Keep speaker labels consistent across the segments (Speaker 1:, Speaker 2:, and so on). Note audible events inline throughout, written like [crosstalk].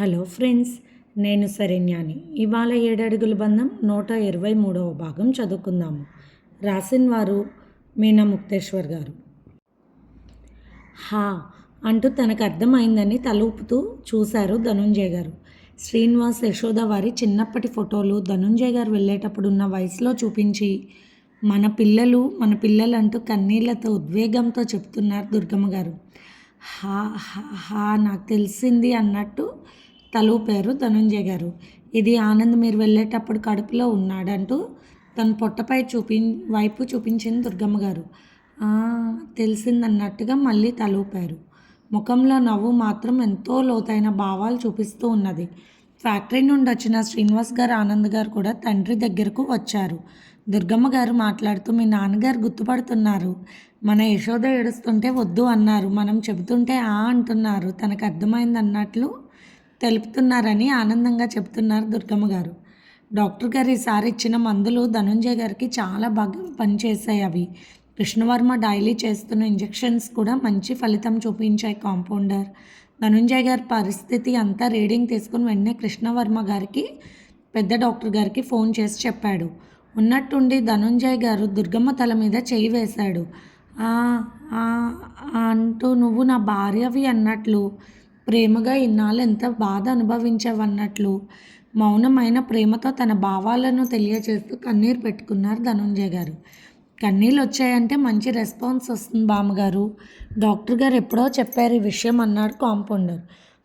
Speaker 1: Hello friends నేను సరేన్యాని ఇవాళ ఏడడుగుల బంధం నూట ఇరవై మూడవ భాగం చదువుకుందాము. రాసిన వారు మీనా ముక్తేశ్వర్ గారు. హా అంటూ తనకు అర్థమైందని తలూపుతూ చూశారు ధనుంజయ్ గారు. శ్రీనివాస్ యశోద వారి చిన్నప్పటి ఫోటోలు ధనుంజయ్ గారు వెళ్ళేటప్పుడు ఉన్న వయసులో చూపించి మన పిల్లలు మన పిల్లలంటూ కన్నీళ్ళతో ఉద్వేగంతో చెప్తున్నారు దుర్గమ్మ గారు. హా హా నాకు తెలిసింది అన్నట్టు తలూపారు ధనుంజయ గారు. ఇది ఆనంద్ మీరు వెళ్ళేటప్పుడు కడుపులో ఉన్నాడంటూ తన పొట్టపై చూపి వైపు చూపించింది దుర్గమ్మ గారు. తెలిసిందన్నట్టుగా మళ్ళీ తలూపారు ముఖంలో నవ్వు మాత్రం ఎంతో లోతైన భావాలు చూపిస్తూ ఉన్నది. ఫ్యాక్టరీ నుండి వచ్చిన శ్రీనివాస్ గారు ఆనంద్ గారు కూడా తండ్రి దగ్గరకు వచ్చారు. దుర్గమ్మ గారు మాట్లాడుతూ మీ నాన్నగారు గుర్తుపడుతున్నారు. మన యశోద ఏడుస్తుంటే వద్దు అన్నారు. మనం చెబుతుంటే ఆ అంటున్నారు. తనకు అర్థమైంది అన్నట్లు తెలుపుతున్నారని ఆనందంగా చెప్తున్నారు దుర్గమ్మ గారు. డాక్టర్ గారు ఈసారి ఇచ్చిన మందులు ధనుంజయ్ గారికి చాలా బాగా పనిచేసాయి అవి. కృష్ణవర్మ డైలీ చేస్తున్న ఇంజెక్షన్స్ కూడా మంచి ఫలితం చూపించాయి కాంపౌండర్. ధనుంజయ్ గారి పరిస్థితి అంతా రీడింగ్ తీసుకుని వెంటనే కృష్ణవర్మ గారికి పెద్ద డాక్టర్ గారికి ఫోన్ చేసి చెప్పాడు. ఉన్నట్టుండి ధనుంజయ్ గారు దుర్గమ్మ తల మీద చేయి వేశాడు. అంటూ నువ్వు నా భార్యవి అన్నట్లు ప్రేమగా ఇన్నాళ్ళు ఎంత బాధ అనుభవించావన్నట్లు. మౌనమైన ప్రేమతో తన భావాలను తెలియజేస్తూ కన్నీరు పెట్టుకున్నారు ధనుంజయ్ గారు. కన్నీళ్ళు వచ్చాయంటే మంచి రెస్పాన్స్ వస్తుంది బామ్మగారు. డాక్టర్ గారు ఎప్పుడో చెప్పారు ఈ విషయం అన్నాడు కాంపౌండర్.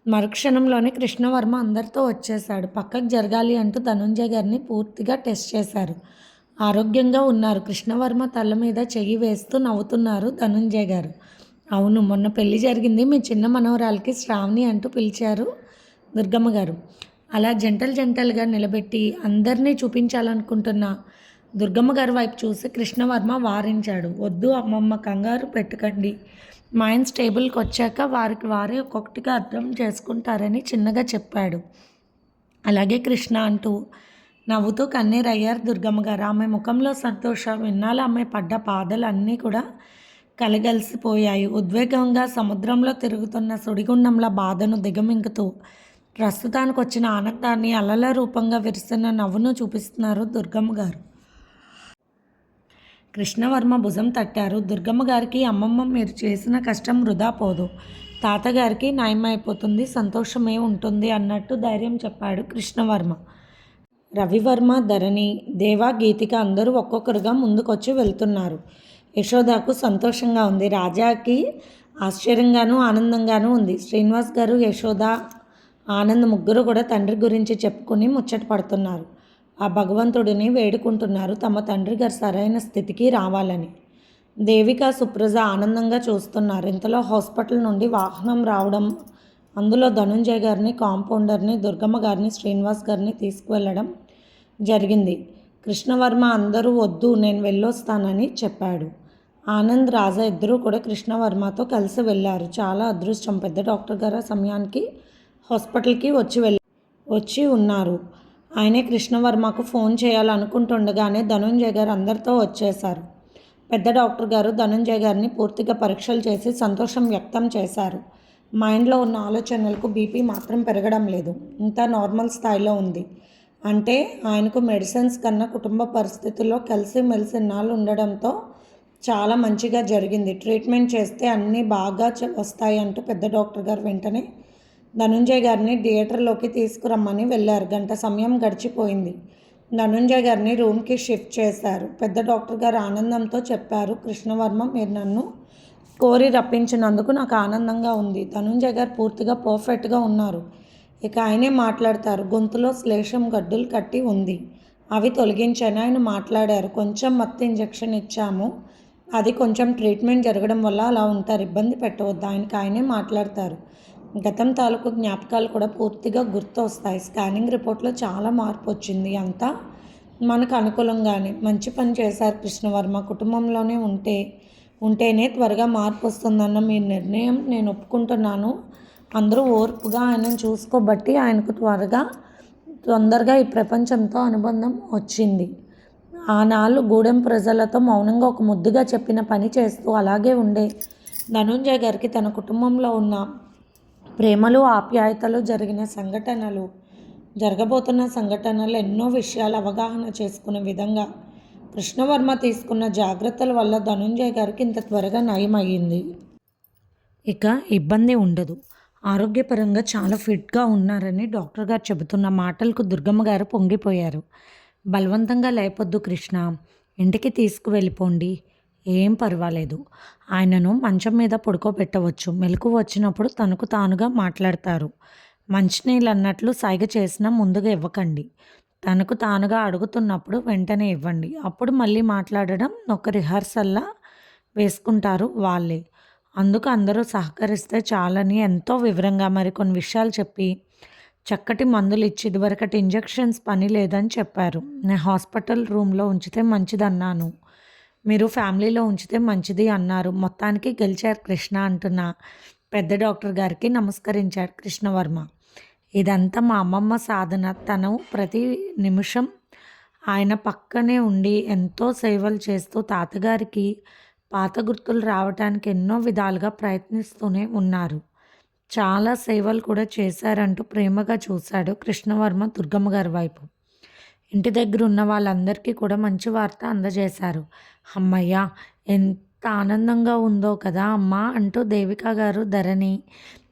Speaker 1: మరుక్షణంలోనే కృష్ణవర్మ అందరితో వచ్చేశాడు. పక్కకు జరగాలి అంటూ ధనుంజయ్ గారిని పూర్తిగా టెస్ట్ చేశారు. ఆరోగ్యంగా ఉన్నారు. కృష్ణవర్మ తల మీద చెయ్యి వేస్తూ నవ్వుతున్నారు ధనుంజయ్ గారు. అవును మొన్న పెళ్ళి జరిగింది. మీ చిన్న మనవరాలకి శ్రావణి అంటూ పిలిచారు దుర్గమ్మ గారు. అలా జంటలు జంటలుగా నిలబెట్టి అందరినీ చూపించాలనుకుంటున్న దుర్గమ్మ గారి వైపు చూసి కృష్ణవర్మ వారించాడు. వద్దు అమ్మమ్మ కంగారు పెట్టకండి. మైండ్స్ టేబుల్కి వచ్చాక వారికి వారే ఒక్కొక్కటిగా అర్థం చేసుకుంటారని చిన్నగా చెప్పాడు. అలాగే కృష్ణ అంటూ నవ్వుతూ కన్నీరయ్యారు దుర్గమ్మ గారు. ఆమె ముఖంలో సంతోషం విన్నాళ్ళు ఆమె పడ్డ బాధలు అన్నీ కూడా కలగలిసిపోయాయి. ఉద్వేగంగా సముద్రంలో తిరుగుతున్న సుడిగుండంల బాధను దిగమింగుతూ ప్రస్తుతానికి వచ్చిన ఆనందాన్ని అలల రూపంగా విరుస్తున్న నవ్వును చూపిస్తున్నారు దుర్గమ్మ గారు. కృష్ణవర్మ భుజం తట్టారు. దుర్గమ్మ గారికి అమ్మమ్మ మీరు చేసిన కష్టం వృధా పోదు. తాతగారికి న్యాయమైపోతుంది సంతోషమే ఉంటుంది అన్నట్టు ధైర్యం చెప్పాడు కృష్ణవర్మ. రవివర్మ ధరణి దేవా గీతిక అందరూ ఒక్కొక్కరుగా ముందుకొచ్చి వెళ్తున్నారు. యశోదకు సంతోషంగా ఉంది. రాజాకి ఆశ్చర్యంగానూ ఆనందంగానూ ఉంది. శ్రీనివాస్ గారు యశోద ఆనంద్ ముగ్గురు కూడా తండ్రి గురించి చెప్పుకుని ముచ్చట పడుతున్నారు. ఆ భగవంతుడిని వేడుకుంటున్నారు. తమ తండ్రి గారు సరైన స్థితికి రావాలని. దేవిక సుప్రజ ఆనందంగా చూస్తున్నారు. ఇంతలో హాస్పిటల్ నుండి వాహనం రావడం అందులో ధనుంజయ్ గారిని కాంపౌండర్ని దుర్గమ్మ గారిని శ్రీనివాస్ గారిని తీసుకువెళ్ళడం జరిగింది. కృష్ణవర్మ అందరూ వద్దు నేను వెళ్ళొస్తానని చెప్పాడు. ఆనంద్ రాజా ఇద్దరూ కూడా కృష్ణవర్మతో కలిసి వెళ్ళారు. చాలా అదృష్టం. పెద్ద డాక్టర్ గారు ఆ సమయానికి హాస్పిటల్కి వచ్చి వెళ్ళి వచ్చి ఉన్నారు. ఆయనే కృష్ణవర్మకు ఫోన్ చేయాలనుకుంటుండగానే ధనుంజయ్ గారు అందరితో వచ్చేశారు. పెద్ద డాక్టర్ గారు ధనుంజయ గారిని పూర్తిగా పరీక్షలు చేసి సంతోషం వ్యక్తం చేశారు. మైండ్లో ఉన్న ఆలోచనలకు బీపీ మాత్రం పెరగడం లేదు. ఇంత నార్మల్ స్థాయిలో ఉంది. అంటే ఆయనకు మెడిసిన్స్ కన్నా కుటుంబ పరిస్థితుల్లో కలిసి మెలిసి నాళ్ళు ఉండడంతో చాలా మంచిగా జరిగింది. ట్రీట్మెంట్ చేస్తే అన్నీ బాగా వస్తాయి అంటూ పెద్ద డాక్టర్ గారు వెంటనే ధనుంజయ్ గారిని థియేటర్లోకి తీసుకురమ్మని వెళ్ళారు. గంట సమయం గడిచిపోయింది. ధనుంజయ్ గారిని రూమ్కి షిఫ్ట్ చేశారు. పెద్ద డాక్టర్ గారు ఆనందంతో చెప్పారు కృష్ణవర్మ మీరు నన్ను కోరి రప్పించినందుకు నాకు ఆనందంగా ఉంది. ధనుంజయ్ గారు పూర్తిగా పర్ఫెక్ట్గా ఉన్నారు. ఇక ఆయనే మాట్లాడతారు. గొంతులో శ్లేషం గడ్డులు కట్టి ఉంది. అవి తొలగించాను ఆయన మాట్లాడారు. కొంచెం మత్తు ఇంజెక్షన్ ఇచ్చాము. అది కొంచెం ట్రీట్మెంట్ జరగడం వల్ల అలా ఉంటారు. ఇబ్బంది పెట్టవద్దు. ఆయనకి ఆయనే మాట్లాడతారు. గతం తాలూకు జ్ఞాపకాలు కూడా పూర్తిగా గుర్తు వస్తాయి స్కానింగ్ రిపోర్ట్లో చాలా మార్పు వచ్చింది. అంతా మనకు అనుకూలంగానే. మంచి పని చేశారు కృష్ణవర్మ. కుటుంబంలోనే ఉంటే ఉంటేనే త్వరగా మార్పు వస్తుందన్న మీ నిర్ణయం నేను ఒప్పుకుంటున్నాను. అందరూ ఓర్పుగా ఆయనను చూసుకోబట్టి ఆయనకు త్వరగా తొందరగా ఈ ప్రపంచంతో అనుబంధం వచ్చింది. ఆనాళ్ళు గూడెం ప్రజలతో మౌనంగా ఒక ముద్దుగా చెప్పిన పని చేస్తూ అలాగే ఉండే ధనుంజయ్ గారికి తన కుటుంబంలో ఉన్న ప్రేమలు ఆప్యాయతలు జరిగిన సంఘటనలు జరగబోతున్న సంఘటనలు ఎన్నో విషయాలు అవగాహన చేసుకునే విధంగా కృష్ణవర్మ తీసుకున్న జాగ్రత్తల వల్ల ధనుంజయ్ గారికి ఇంత త్వరగా నయమయ్యింది. ఇక ఇబ్బంది ఉండదు. ఆరోగ్యపరంగా చాలా ఫిట్గా ఉన్నారని డాక్టర్ గారు చెబుతున్న మాటలకు దుర్గమ్మ గారు పొంగిపోయారు. బలవంతంగా లేపొద్దు కృష్ణ. ఇంటికి తీసుకువెళ్ళిపోండి. ఏం పర్వాలేదు. ఆయనను మంచం మీద పడుకోబెట్టవచ్చు. మెలకు వచ్చినప్పుడు తనకు తానుగా మాట్లాడతారు. మంచినీళ్ళు అన్నట్లు సైగ చేసినా ముందుగా ఇవ్వకండి. తనకు తానుగా అడుగుతున్నప్పుడు వెంటనే ఇవ్వండి. అప్పుడు మళ్ళీ మాట్లాడడం ఒక రిహార్సల్లా వేసుకుంటారు వాళ్ళే. అందుకు అందరూ సహకరిస్తే చాలని ఎంతో వివరంగా మరికొన్ని విషయాలు చెప్పి చక్కటి మందులు ఇచ్చి ఇదివరకటి ఇంజెక్షన్స్ పని లేదని చెప్పారు. నేను హాస్పిటల్ రూమ్లో ఉంచితే మంచిదన్నాను. మీరు ఫ్యామిలీలో ఉంచితే మంచిది అన్నారు. మొత్తానికి గెలిచారు కృష్ణ అంటున్న పెద్ద డాక్టర్ గారికి నమస్కరించాడు కృష్ణవర్మ. ఇదంతా మా అమ్మమ్మ సాధన. తను ప్రతి నిమిషం ఆయన పక్కనే ఉండి ఎంతో సేవలు చేస్తూ తాతగారికి పాత గుర్తులు రావడానికి ఎన్నో విధాలుగా ప్రయత్నిస్తూనే ఉన్నారు. చాలా సేవలు కూడా చేశారంటూ ప్రేమగా చూశాడు కృష్ణవర్మ దుర్గమ్మ గారి వైపు. ఇంటి దగ్గర ఉన్న వాళ్ళందరికీ కూడా మంచి వార్త అందజేశారు. అమ్మయ్య ఎంత ఆనందంగా ఉందో కదా అమ్మ అంటూ దేవిక గారు ధరణి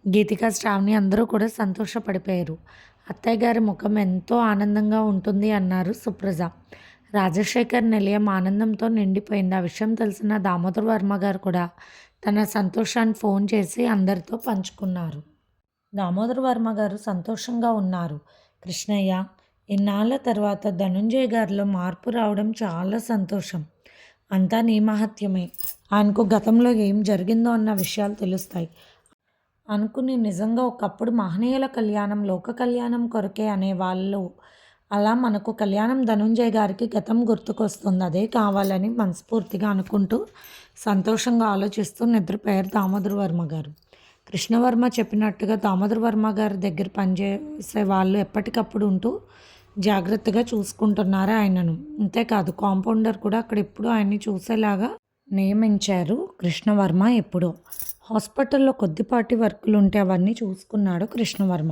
Speaker 1: గీతిక శ్రావణి అందరూ కూడా సంతోషపడిపోయారు. అత్తయ్య గారి ముఖం ఎంతో ఆనందంగా ఉంటుంది అన్నారు సుప్రజ. రాజశేఖర్ నిలయం ఆనందంతో నిండిపోయింది ఆ విషయం తెలిసిన దామోదర్ వర్మ గారు కూడా తన సంతోషాన్ని ఫోన్ చేసి అందరితో పంచుకున్నారు. దామోదర్ వర్మ గారు సంతోషంగా ఉన్నారు. కృష్ణయ్య ఇన్నాళ్ళ తర్వాత ధనుంజయ్ గారిలో మార్పు రావడం చాలా సంతోషం. అంతా నీ మహత్యమే. ఆయనకు గతంలో ఏం జరిగిందో అన్న విషయాలు తెలుస్తాయి. అనుకుని నిజంగా ఒకప్పుడు మహనీయుల కళ్యాణం లోక కళ్యాణం కొరకే అనే వాళ్ళు అలా మనకు కళ్యాణం ధనుంజయ్ గారికి గతం గుర్తుకొస్తుంది. అదే కావాలని మనస్ఫూర్తిగా అనుకుంటూ సంతోషంగా ఆలోచిస్తూ నిద్రపోయారు దామోదర్ వర్మ గారు. కృష్ణవర్మ చెప్పినట్టుగా దామోదర్ వర్మ గారి దగ్గర పనిచేసే వాళ్ళు ఎప్పటికప్పుడు ఉంటూ జాగ్రత్తగా చూసుకుంటున్నారు ఆయనను. అంతేకాదు కాంపౌండర్ కూడా అక్కడ ఎప్పుడు ఆయన్ని చూసేలాగా నియమించారు కృష్ణవర్మ ఎప్పుడో. హాస్పిటల్లో కొద్దిపాటి వర్కులు ఉంటే అవన్నీ చూసుకున్నాడు కృష్ణవర్మ.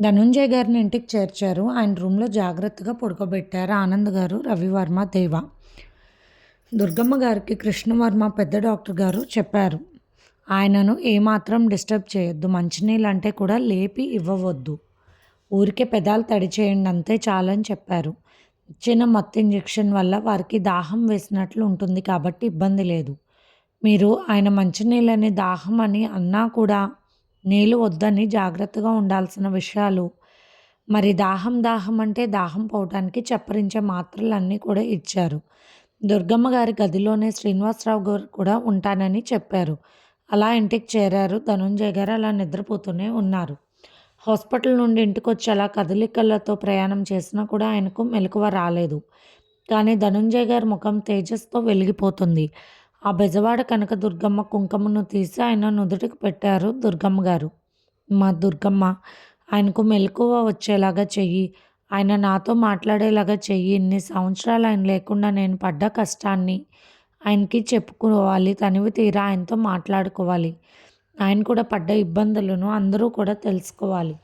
Speaker 1: ధనుంజయ్ గారిని ఇంటికి చేర్చారు. ఆయన రూమ్లో జాగ్రత్తగా పడుకోబెట్టారు ఆనంద్ గారు రవివర్మ దేవ. దుర్గమ్మ గారికి కృష్ణవర్మ పెద్ద డాక్టర్ గారు చెప్పారు. ఆయనను ఏమాత్రం డిస్టర్బ్ చేయొద్దు. మంచినీళ్ళు అంటే కూడా లేపి ఇవ్వవద్దు. ఊరికే పెదాలు తడి చేయండి అంతే చాలని చెప్పారు. ఇచ్చిన మత్తు ఇంజెక్షన్ వల్ల వారికి దాహం వేసినట్లు ఉంటుంది కాబట్టి ఇబ్బంది లేదు. మీరు ఆయన మంచినీళ్ళని దాహం అని అన్నా కూడా నీళ్ళు వద్దని జాగ్రత్తగా ఉండాల్సిన విషయాలు. మరి దాహం దాహం అంటే దాహం పోవటానికి చప్పరించే మాత్రలన్నీ కూడా ఇచ్చారు. దుర్గమ్మ గారి గదిలోనే శ్రీనివాసరావు గారు కూడా ఉంటానని చెప్పారు. అలా ఇంటికి చేరారు. ధనుంజయ్ గారు అలా నిద్రపోతూనే ఉన్నారు. హాస్పిటల్ నుండి ఇంటికి వచ్చి అలా కదలికలతో ప్రయాణం చేసినా కూడా ఆయనకు మెలకువ రాలేదు. కానీ ధనుంజయ్ గారి ముఖం తేజస్తో వెలిగిపోతుంది. ఆ బెజవాడ కనక దుర్గమ్మ కుంకుమను తీసి ఆయన నుదుటికి పెట్టారు దుర్గమ్మ గారు. మా దుర్గమ్మ ఆయనకు మెలకువ వచ్చేలాగా చెయ్యి. ఆయన నాతో మాట్లాడేలాగా చెయ్యి. ఇన్ని సంవత్సరాలు ఆయన లేకుండా నేను పడ్డ కష్టాన్ని ఆయనకి చెప్పుకోవాలి. తనివి తీరా ఆయనతో మాట్లాడుకోవాలి. ఆయన కూడా పడ్డ ఇబ్బందులను అందరూ కూడా తెలుసుకోవాలి.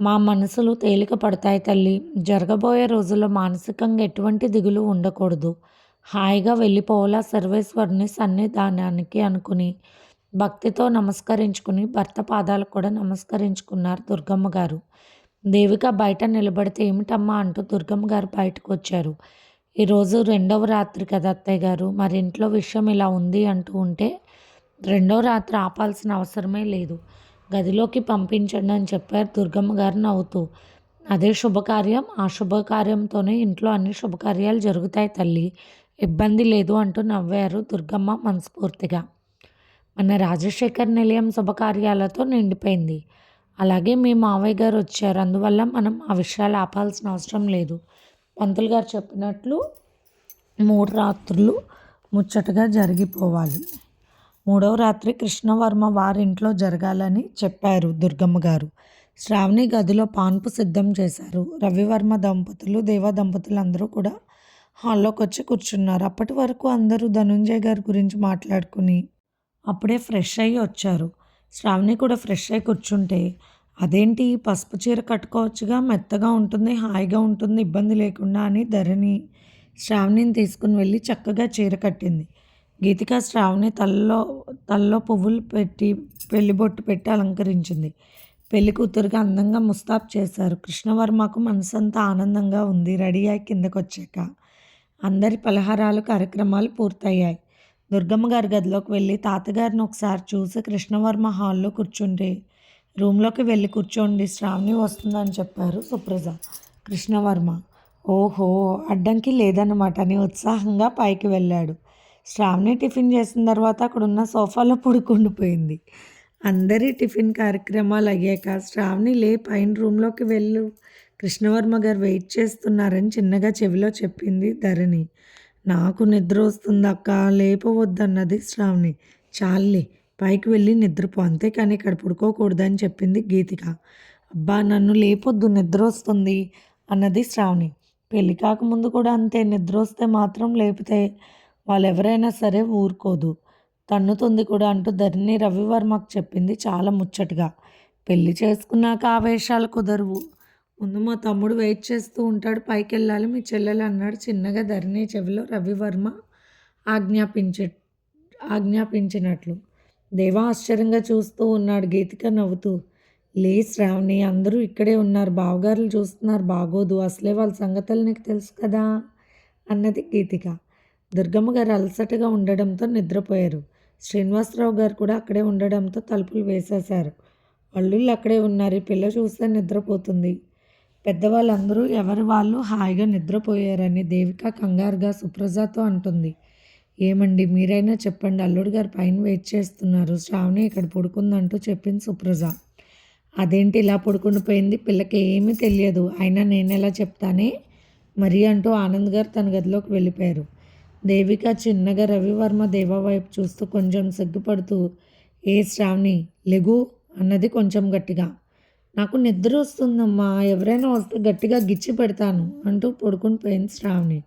Speaker 1: మా మనసులు తేలిక పడతాయి తల్లి. జరగబోయే రోజుల్లో మానసికంగా ఎటువంటి దిగులు ఉండకూడదు. హాయిగా వెళ్ళిపోవాలా? సర్వేశ్వరుని సన్నిధానానికి అనుకుని భక్తితో నమస్కరించుకుని భర్త పాదాలు కూడా నమస్కరించుకున్నారు దుర్గమ్మ గారు. దేవిక బయట నిలబడితే ఏమిటమ్మా అంటూ దుర్గమ్మ గారు బయటకు వచ్చారు. ఈరోజు రెండవ రాత్రి కదా అత్తయ్య గారు. మరి ఇంట్లో విషయం ఇలా ఉంది అంటూ ఉంటే రెండవ రాత్రి ఆపాల్సిన అవసరమే లేదు. గదిలోకి పంపించండి అని చెప్పారు దుర్గమ్మ గారు నవ్వుతూ. అదే శుభకార్యం. ఆ శుభకార్యంతోనే ఇంట్లో అన్ని శుభకార్యాలు జరుగుతాయి తల్లి. ఇబ్బంది లేదు అంటూ నవ్వారు దుర్గమ్మ మనస్ఫూర్తిగా. మన రాజశేఖర్ నిలయం శుభకార్యాలతో నిండిపోయింది. అలాగే మీ మావయ్య గారు వచ్చారు. అందువల్ల మనం ఆ విషయాలు ఆపాల్సిన అవసరం లేదు పంతులు గారు చెప్పినట్లు మూడు రాత్రులు ముచ్చటగా జరిగిపోవాలి. మూడవ రాత్రి కృష్ణవర్మ వారింట్లో జరగాలని చెప్పారు దుర్గమ్మ గారు. శ్రావణి గదిలో పాన్పు సిద్ధం చేశారు. రవివర్మ దంపతులు దేవ దంపతులు అందరూ కూడా హాల్లోకి వచ్చి కూర్చున్నారు. అప్పటి వరకు అందరూ ధనుంజయ్ గారి గురించి మాట్లాడుకుని అప్పుడే ఫ్రెష్ అయ్యి వచ్చారు. శ్రావణి కూడా ఫ్రెష్ అయి కూర్చుంటే అదేంటి పసుపు చీర కట్టుకోవచ్చుగా మెత్తగా ఉంటుంది హాయిగా ఉంటుంది ఇబ్బంది లేకుండా అని ధరణి శ్రావణిని తీసుకుని వెళ్ళి చక్కగా చీర కట్టింది. గీతిక శ్రావణి తలలో తలలో పువ్వులు పెట్టి పెళ్ళి బొట్టు పెట్టి అలంకరించింది. పెళ్ళి కూతురుగా అందంగా ముస్తాబ్ చేశారు. కృష్ణవర్మకు మనసంతా ఆనందంగా ఉంది. రెడీ అయి కిందకొచ్చాక అందరి పలహారాలు కార్యక్రమాలు పూర్తయ్యాయి. దుర్గమ్మ గారి గదిలోకి వెళ్ళి తాతగారిని ఒకసారి చూసి కృష్ణవర్మ హాల్లో కూర్చుంటే రూమ్లోకి వెళ్ళి కూర్చోండి శ్రావణి వస్తుందని చెప్పారు సుప్రజ. కృష్ణవర్మ ఓహో అడ్డంకి లేదన్నమాట. అని ఉత్సాహంగా పైకి వెళ్ళాడు. శ్రావణి టిఫిన్ చేసిన తర్వాత అక్కడ ఉన్న సోఫాలో పడుకుండిపోయింది అందరి టిఫిన్ కార్యక్రమాలు అయ్యాక శ్రావణి లే పైన రూమ్లోకి వెళ్ళు కృష్ణవర్మ గారు వెయిట్ చేస్తున్నారని చిన్నగా చెవిలో చెప్పింది ధరణి. నాకు నిద్ర వస్తుంది అక్క లేపవద్దన్నది శ్రావణి. చాలే పైకి వెళ్ళి నిద్రపో అంతేకాని ఇక్కడ పడుకోకూడదని చెప్పింది గీతిక. అబ్బా నన్ను లేపొద్దు నిద్ర వస్తుంది అన్నది శ్రావణి. పెళ్ళి కాకముందు కూడా అంతే నిద్ర వస్తే మాత్రం లేపితే వాళ్ళు ఎవరైనా సరే ఊరుకోదు. తన్నుతుంది కూడా అంటూ ధరణి రవివర్మకు చెప్పింది చాలా ముచ్చటగా. పెళ్ళి చేసుకున్నాక ఆవేశాలు కుదరవు. ముందు మా తమ్ముడు వెయిట్ చేస్తూ ఉంటాడు పైకి వెళ్ళాలి మీ చెల్లెలు అన్నాడు చిన్నగా ధరణి చెవిలో రవివర్మ ఆజ్ఞాపించే ఆజ్ఞాపించినట్లు. దేవా ఆశ్చర్యంగా చూస్తూ ఉన్నాడు గీతిక నవ్వుతూ. లే శ్రావణి అందరూ ఇక్కడే ఉన్నారు బావగారులు చూస్తున్నారు బాగోదు అసలే వాళ్ళ సంగతులు నీకు తెలుసు కదా అన్నది గీతిక. దుర్గమ్మ గారు అలసటగా ఉండడంతో నిద్రపోయారు. శ్రీనివాసరావు గారు కూడా అక్కడే ఉండడంతో తలుపులు వేసేశారు. అల్లుళ్ళు అక్కడే ఉన్నారు పిల్ల చూస్తే నిద్రపోతుంది. పెద్దవాళ్ళందరూ ఎవరి వాళ్ళు హాయిగా నిద్రపోయారని దేవిక కంగారుగా సుప్రజతో అంటుంది. ఏమండి మీరైనా చెప్పండి అల్లుడు గారు పైన వెయిట్ చేస్తున్నారు శ్రావణి ఇక్కడ పడుకుందంటూ చెప్పింది సుప్రజ. అదేంటి ఇలా పడుకుండిపోయింది పిల్లకి ఏమీ తెలియదు. అయినా నేను ఎలా చెప్తానే? మరి అంటూ ఆనంద్ గారు తన గదిలోకి వెళ్ళిపోయారు. దేవిక చిన్నగా రవివర్మ దేవా వైపు చూస్తూ కొంచెం సిగ్గుపడుతూ ఏ శ్రావణి లెగు అన్నది కొంచెం గట్టిగా. నాకు నిద్ర వస్తుందమ్మా ఎవరైనా వస్తే గట్టిగా గిచ్చి పెడతాను అంటూ పడుకుని పోయింది శ్రావణి.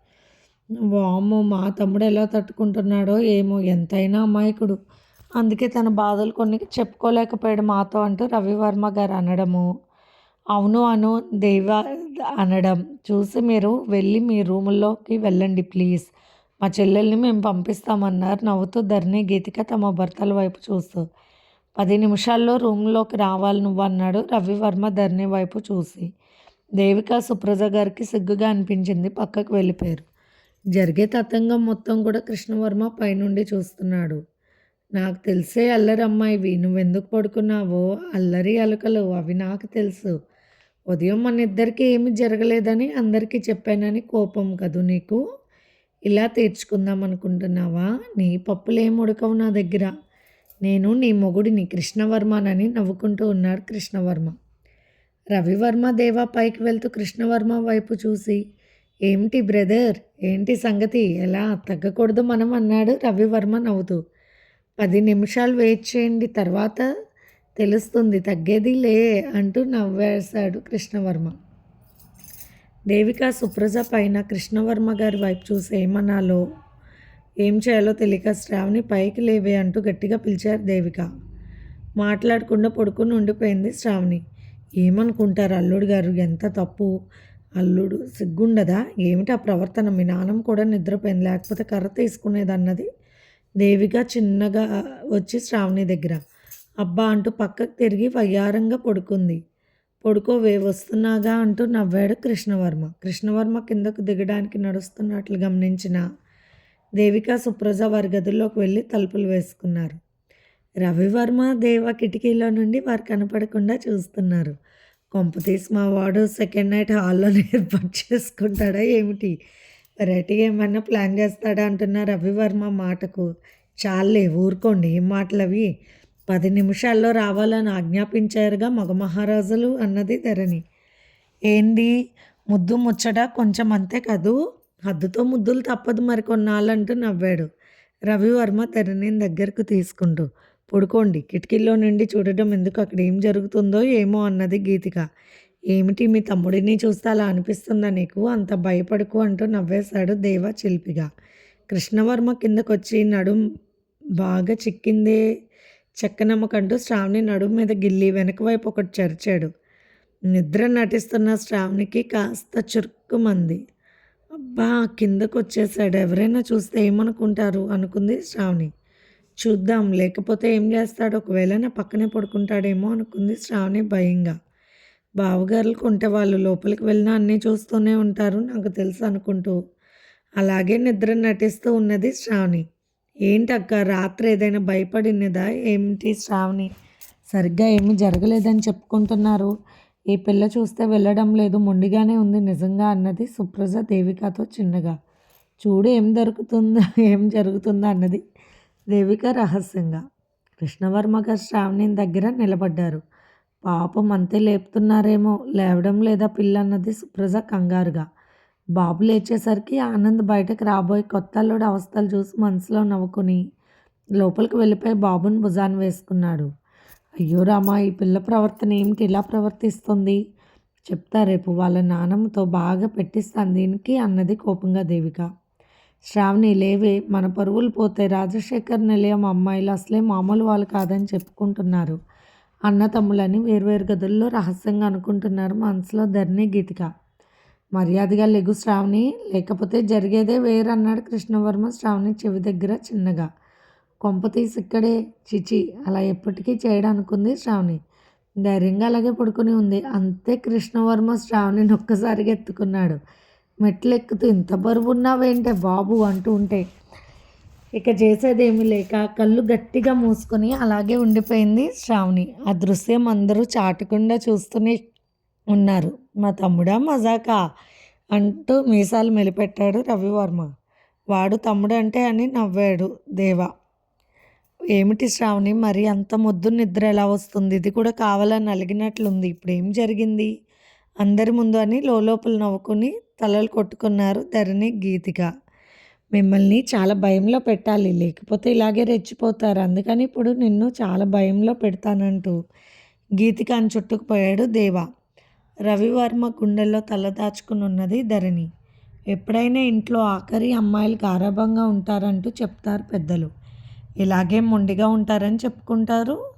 Speaker 1: వామ్మో మా తమ్ముడు ఎలా తట్టుకుంటున్నాడో ఏమో ఎంతైనా అమాయకుడు. అందుకే తన బాధలు కొన్ని చెప్పుకోలేకపోయాడు మాతో అంటూ రవివర్మ గారు అనడము. అవును అను దేవ అనడం. చూసి మీరు వెళ్ళి మీ రూముల్లోకి వెళ్ళండి ప్లీజ్. మా చెల్లెల్ని మేము పంపిస్తామన్నారు. నవ్వుతూ ధరణి గీతిక తమ భర్తల వైపు చూస్తూ. పది నిమిషాల్లో రూమ్లోకి రావాలి నువ్వు అన్నాడు రవివర్మ ధరణి వైపు చూసి. దేవిక సుప్రజ గారికి సిగ్గుగా అనిపించింది పక్కకు వెళ్ళిపోయారు. జరిగే తతంగం మొత్తం కూడా కృష్ణవర్మ పైనుండి చూస్తున్నాడు. నాకు తెలిసే అల్లరమ్మాయివి నువ్వెందుకు పడుకున్నావో? అల్లరి అలకలు అవి నాకు తెలుసు. ఉదయం మన ఇద్దరికి ఏమి జరగలేదని అందరికీ చెప్పానని కోపం కదూ నీకు? ఇలా తీర్చుకుందాం అనుకుంటున్నావా? నీ పప్పులేం ఉడకవు నా దగ్గర. నేను నీ మొగుడిని కృష్ణవర్మనని నవ్వుకుంటూ ఉన్నాడు కృష్ణవర్మ. రవివర్మ దేవా పైకి వెళ్తూ కృష్ణవర్మ వైపు చూసి ఏమిటి బ్రదర్? ఏంటి సంగతి? ఎలా? తగ్గకూడదు మనం అన్నాడు రవివర్మ నవ్వుతూ. పది నిమిషాలు వెయిట్ చేయండి తర్వాత తెలుస్తుంది తగ్గేది లే అంటూ నవ్వేశాడు కృష్ణవర్మ. దేవిక సుప్రజ పైన కృష్ణవర్మ గారి వైపు చూసి ఏమనాలో? ఏం చేయాలో తెలియక శ్రావణి పైకి లేవే అంటూ గట్టిగా పిలిచారు దేవిక. మాట్లాడకుండా పడుకుని ఉండిపోయింది శ్రావణి. ఏమనుకుంటారు అల్లుడు గారు? ఎంత తప్పు? అల్లుడు సిగ్గుండదా? ఏమిటి ఆ ప్రవర్తన? మీ నాన్నం కూడా నిద్రపోయింది లేకపోతే కర్ర తీసుకునేదన్నది? దేవిక చిన్నగా వచ్చి శ్రావణి దగ్గర. అబ్బా అంటూ పక్కకు తిరిగి వయ్యారంగా పడుకుంది. పడుకోవే వస్తున్నాగా అంటూ నవ్వాడు కృష్ణవర్మ. కృష్ణవర్మ కిందకు దిగడానికి నడుస్తున్నట్లు గమనించిన దేవిక సుప్రజ వారి గదుల్లోకి వెళ్ళి తలుపులు వేసుకున్నారు. రవివర్మ దేవ కిటికీలో నుండి వారు కనపడకుండా చూస్తున్నారు. కొంపతీసి మా వాడు సెకండ్ నైట్ హాల్లో [laughs] ఏర్పాటు చేసుకుంటాడా ఏమిటి? వెరైటీగా ఏమన్నా ప్లాన్ చేస్తాడా అంటున్న రవివర్మ మాటకు చాలే ఊరుకోండి ఏం మాటలు అవి పది నిమిషాల్లో రావాలని ఆజ్ఞాపించారుగా మగ మహారాజులు అన్నది ధరణి. ఏంది? ముద్దు ముచ్చట కొంచెం అంతే కదూ? హద్దుతో ముద్దులు తప్పదు మరి కొన్నాళ్ళంటూ నవ్వాడు. రవివర్మ తెరనేని దగ్గరకు తీసుకుంటూ పడుకోండి కిటికీల్లో నుండి చూడడం ఎందుకు? అక్కడ ఏం జరుగుతుందో ఏమో అన్నది గీతిక. ఏమిటి మీ తమ్ముడిని చూస్తే అలా అనిపిస్తుందా నీకు? అంత భయపడుకు అంటూ నవ్వేశాడు దేవ చిల్పిగా కృష్ణవర్మ కిందకొచ్చి నడుం బాగా చిక్కిందే చెక్కనమ్మకంటూ శ్రావణి నడుము మీద గిల్లి వెనక వైపు ఒకటి చరిచాడు. నిద్ర నటిస్తున్న శ్రావణికి కాస్త చురుక్కుమంది అబ్బా కిందకు వచ్చేసాడు ఎవరైనా చూస్తే ఏమనుకుంటారు? అనుకుంది శ్రావణి. చూద్దాం లేకపోతే ఏం చేస్తాడు? ఒకవేళ నా పక్కనే పడుకుంటాడేమో అనుకుంది శ్రావణి భయంగా. బావగారులు కొంటే వాళ్ళు లోపలికి వెళ్ళినా అన్నీ చూస్తూనే ఉంటారు నాకు తెలుసు అనుకుంటూ. అలాగే నిద్ర నటిస్తూ ఉన్నది శ్రావణి. ఏంటక్క రాత్రి ఏదైనా భయపడినదా? ఏమిటి శ్రావణి? సరిగ్గా ఏమీ జరగలేదని చెప్పుకుంటున్నారు. ఈ పిల్ల చూస్తే వెళ్ళడం లేదు మొండిగానే ఉంది నిజంగా అన్నది సుప్రజ దేవికతో చిన్నగా. చూడు ఏం దొరుకుతుందా ఏం జరుగుతుందా అన్నది దేవిక రహస్యంగా. కృష్ణవర్మ గారు శ్రావణి దగ్గర నిలబడ్డారు. పాపం అంతే లేపుతున్నారేమో లేవడం లేదా పిల్ల అన్నది సుప్రజ కంగారుగా. బాబు లేచేసరికి ఆనంద్ బయటకు రాబోయే కొత్త అల్లుడు అవస్థలు చూసి మనసులో నవ్వుకుని లోపలికి వెళ్ళిపోయి బాబుని భుజాన్ని వేసుకున్నాడు. అయ్యో రామా ఈ పిల్ల ప్రవర్తన ఏమిటి? ఇలా ప్రవర్తిస్తుంది? చెప్తా రేపు వాళ్ళ నాన్నమ్మతో బాగా పెట్టిస్తాను దీనికి అన్నది కోపంగా దేవిక. శ్రావణి లేవే మన పరువులు పోతే రాజశేఖర్ నిలయం అమ్మాయిలు అసలే మామూలు వాళ్ళు కాదని చెప్పుకుంటున్నారు. అన్న తమ్ములని వేర్వేరు గదుల్లో రహస్యంగా అనుకుంటున్నారు మనసులో ధరణి గీతిక. మర్యాదగా లెగు శ్రావణి లేకపోతే జరిగేదే వేరన్నాడు కృష్ణవర్మ శ్రావణి చెవి దగ్గర చిన్నగా. కొంప తీసి ఇక్కడే చిచి అలా ఎప్పటికీ చేయడానుకుంది శ్రావణి. ధైర్యంగా అలాగే పడుకుని ఉంది. అంతే కృష్ణవర్మ శ్రావణిని ఒక్కసారిగా ఎత్తుకున్నాడు. మెట్లు ఎక్కుతూ ఇంత బరువు ఉన్నావేంటే బాబు? అంటూ ఉంటే ఇక చేసేదేమీ లేక కళ్ళు గట్టిగా మూసుకొని అలాగే ఉండిపోయింది శ్రావణి. ఆ దృశ్యం అందరూ చాటకుండా చూస్తూనే ఉన్నారు. మా తమ్ముడా మజాకా? అంటూ మీసాలు మెలిపెట్టాడు రవివర్మ. వాడు తమ్ముడు అంటే అని నవ్వాడు దేవా. ఏమిటి శ్రావణి? మరి అంత ముద్దు నిద్ర ఎలా వస్తుంది? ఇది కూడా కావాలని అలిగినట్లుంది. ఇప్పుడు ఏం జరిగింది? అందరి ముందు అని లోపల నవ్వుకుని తలలు కొట్టుకున్నారు ధరణి గీతిక. మిమ్మల్ని చాలా భయంలో పెట్టాలి. లేకపోతే ఇలాగే రెచ్చిపోతారు. అందుకని ఇప్పుడు నిన్ను చాలా భయంలో పెడతానంటూ గీతిక అని చుట్టుకుపోయాడు దేవా. రవివర్మ గుండెల్లో తల దాచుకుని ఉన్నది ధరణి. ఎప్పుడైనా ఇంట్లో ఆఖరి అమ్మాయిలు గారాభంగా ఉంటారంటూ చెప్తారు పెద్దలు. ఇలాగే మొండిగా ఉంటారని చెప్పుకుంటారు.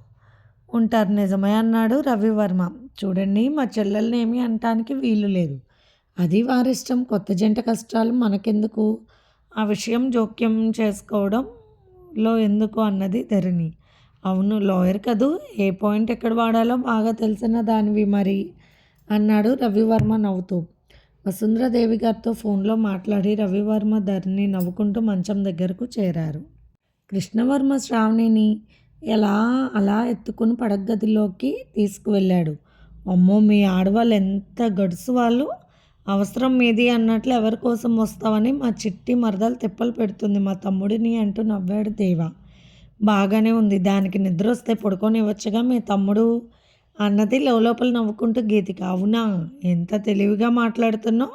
Speaker 1: ఉంటారు నిజమే అన్నాడు రవివర్మ. చూడండి మా చెల్లెల్ని ఏమీ అనటానికి వీలు లేదు. అది వారిష్టం. కొత్త జంట కష్టాలు మనకెందుకు? ఆ విషయం జోక్యం చేసుకోవడంలో ఎందుకు అన్నది ధరణి. అవును లాయర్ కదూ? ఏ పాయింట్ ఎక్కడ వాడాలో బాగా తెలిసిన దానివి మరి అన్నాడు రవివర్మ నవ్వుతూ. వసుంధరాదేవి గారితో ఫోన్లో మాట్లాడి రవివర్మ ధరణి నవ్వుకుంటూ మంచం దగ్గరకు చేరారు. కృష్ణవర్మ శ్రావణిని ఎలా అలా ఎత్తుకుని పడగదిలోకి తీసుకువెళ్ళాడు. అమ్మో మీ ఆడవాళ్ళు ఎంత గడుసు వాళ్ళు. అవసరం మీది అన్నట్లు ఎవరి కోసం వస్తావని మా చిట్టి మరదలు తిప్పలు పెడుతుంది. మా తమ్ముడిని అంటూ నవ్వాడు దేవ. బాగానే ఉంది. దానికి నిద్ర వస్తే పడుకొని ఇవ్వచ్చుగా మీ తమ్ముడు. అన్నది లోపల నవ్వుకుంటూ గీతిక. అవునా? ఎంత తెలివిగా మాట్లాడుతున్నావు?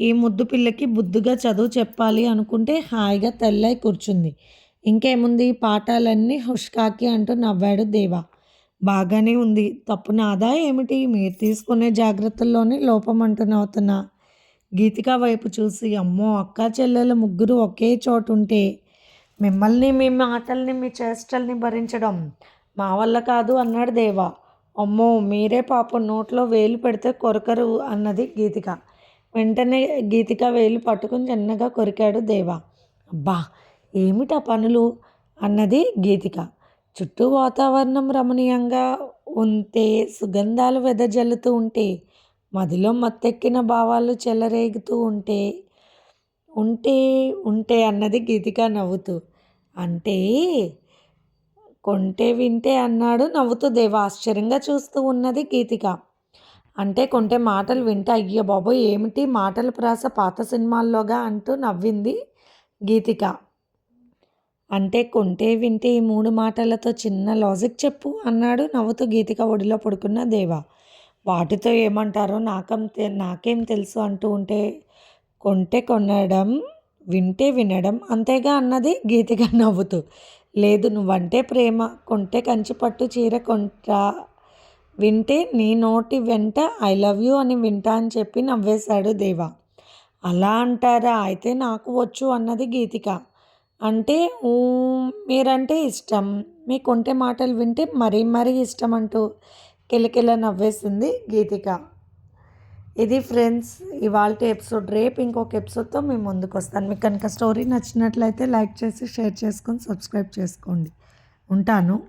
Speaker 1: ఈ ముద్దు పిల్లకి బుద్ధిగా చదువు చెప్పాలి అనుకుంటే హాయిగా తెల్లై కూర్చుంది. ఇంకేముంది? పాఠాలన్నీ హుష్కాకి అంటూ నవ్వాడు దేవా. బాగానే ఉంది. తప్పు నాదా ఏమిటి? మీరు తీసుకునే జాగ్రత్తల్లోనే లోపం అంటూ గీతిక వైపు చూసి అమ్మో అక్క చెల్లెలు ముగ్గురు ఒకే చోటు ఉంటే మిమ్మల్ని మీ మాటల్ని మీ చేష్టల్ని భరించడం మా వల్ల కాదు అన్నాడు దేవా. అమ్మో మీరే పాపం నోట్లో వేలు పెడితే కొరకరు అన్నది గీతిక. వెంటనే గీతిక వేలు పట్టుకుని చిన్నగా కొరికాడు దేవా. అబ్బా ఏమిటా పనులు? అన్నది గీతిక. చుట్టూ వాతావరణం రమణీయంగా ఉంటే సుగంధాలు వెదజల్లుతూ ఉంటే మదిలో మత్తెక్కిన భావాలు చెలరేగుతూ ఉంటే ఉంటే ఉంటే అన్నది గీతిక నవ్వుతూ. అంటే కొంటే వింటే అన్నాడు నవ్వుతూ దేవ. ఆశ్చర్యంగా చూస్తూ ఉన్నది గీతిక. అంటే కొంటే మాటలు వింటే అయ్యో బాబోయ్ ఏమిటి మాటల ప్రాస పాత సినిమాల్లోగా అంటూ నవ్వింది గీతిక. అంటే కొంటే వింటే ఈ మూడు మాటలతో చిన్న లాజిక్ చెప్పు అన్నాడు నవ్వుతూ గీతిక ఒడిలో పడుకున్న దేవ. వాటితో ఏమంటారో నాకం నాకేం తెలుసు అంటూ ఉంటే కొంటే కొనడం వింటే వినడం అంతేగా అన్నది గీతిక నవ్వుతూ. లేదు నువ్వంటే ప్రేమ కొంటే కంచి పట్టు చీర కొంట వింటే నీ నోటి వెంట ఐ లవ్ యూ అని వింటా అని చెప్పి నవ్వేశాడు దేవా. అలా అంటారా? అయితే నాకు వచ్చు అన్నది గీతిక. అంటే మీరంటే ఇష్టం. మీ కొంటె మాటలు వింటే మరీ మరీ ఇష్టం అంటూ కిలకిల నవ్వేసింది గీతిక. ఇది ఫ్రెండ్స్ ఇవాళ ఎపిసోడ్ రేపు ఇంకొక ఎపిసోడ్తో మేము ముందుకు వస్తాను మీకు కనుక స్టోరీ నచ్చినట్లయితే లైక్ చేసి షేర్ చేసుకొని సబ్స్క్రైబ్ చేసుకోండి. ఉంటాను.